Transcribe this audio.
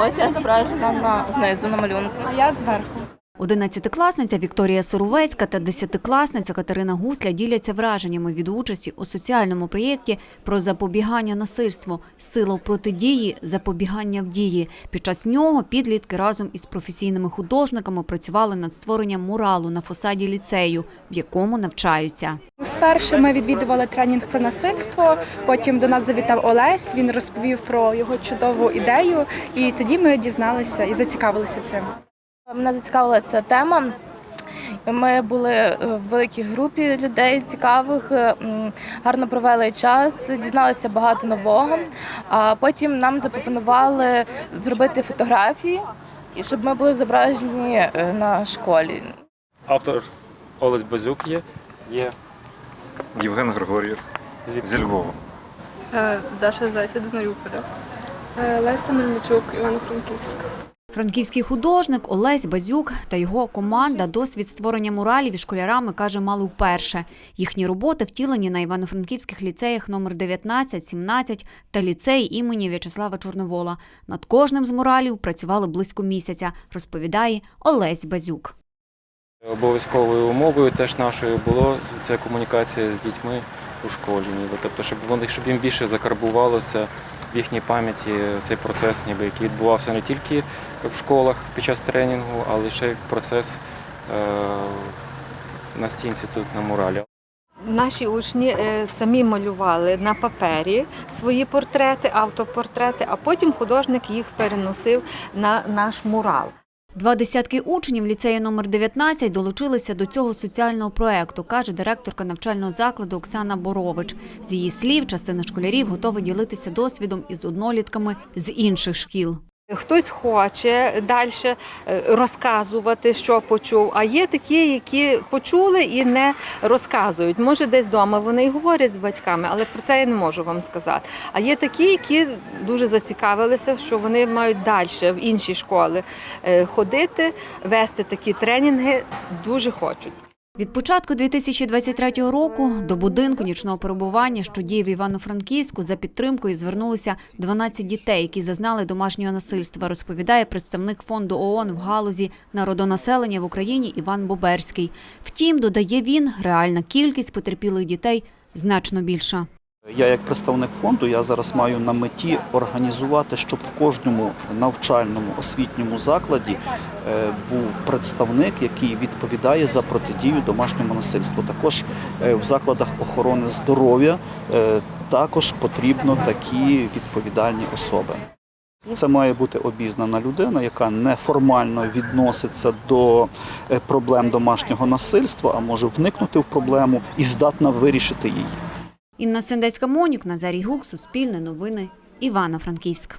Ось я зображена на знизу на малюнку. А я зверху. Одинадцятикласниця Вікторія Соровецька та десятикласниця Катерина Гусля діляться враженнями від участі у соціальному проєкті про запобігання насильству, сила в протидії, запобігання в дії. Під час нього підлітки разом із професійними художниками працювали над створенням муралу на фасаді ліцею, в якому навчаються. Спершу ми відвідували тренінг про насильство. Потім до нас завітав Олесь. Він розповів про його чудову ідею, і тоді ми дізналися і зацікавилися цим. Мене зацікавила ця тема. Ми були е, в великій групі людей цікавих, е, гарно провели час, дізналися багато нового. А потім нам запропонували зробити фотографії, і щоб ми були зображені е, на школі. Автор Олесь Базюк є. Є Євген Григор'єв звідки? зі Львова. Даша Зайця до Маріуполя. Леся Мельничук, Івано-Франківська. Франківський художник Олесь Базюк та його команда досвід створення муралів із школярами каже мали вперше. Їхні роботи втілені на івано-франківських ліцеях номер 19, 17 та ліцеї імені В'ячеслава Чорновола. Над кожним з муралів працювали близько місяця, розповідає Олесь Базюк. Обов'язковою умовою теж нашою було це комунікація з дітьми у школі. Тобто, щоб вони щоб їм більше закарбувалося в їхній пам'яті цей процес, ніби який відбувався не тільки в школах під час тренінгу, але ще як процес е, на стінці тут на муралі. Наші учні е, самі малювали на папері свої портрети, автопортрети, а потім художник їх переносив на наш мурал. Два десятки учнів ліцею номер 19 долучилися до цього соціального проекту, каже директорка навчального закладу Оксана Борович. З її слів, частина школярів готова ділитися досвідом із однолітками з інших шкіл. Хтось хоче далі розказувати, що почув, а є такі, які почули і не розказують. Може, десь вдома вони і говорять з батьками, але про це я не можу вам сказати. А є такі, які дуже зацікавилися, що вони мають далі в інші школи е, ходити, вести такі тренінги, дуже хочуть. Від початку 2023 року до будинку нічного перебування, що діє в Івано-Франківську, за підтримкою звернулися 12 дітей, які зазнали домашнього насильства, розповідає представник фонду ООН в галузі народонаселення в Україні Іван Боберський. Втім, додає він, реальна кількість потерпілих дітей значно більша. Я як представник фонду я зараз маю на меті організувати, щоб в кожному навчальному освітньому закладі е, був представник, який відповідає за протидію домашньому насильству. Також е, в закладах охорони здоров'я е, також потрібно такі відповідальні особи. Це має бути обізнана людина, яка неформально відноситься до проблем домашнього насильства, а може вникнути в проблему і здатна вирішити її. Інна Сендецька Монюк, Назарій Гук, Суспільне новини, Івано-Франківськ.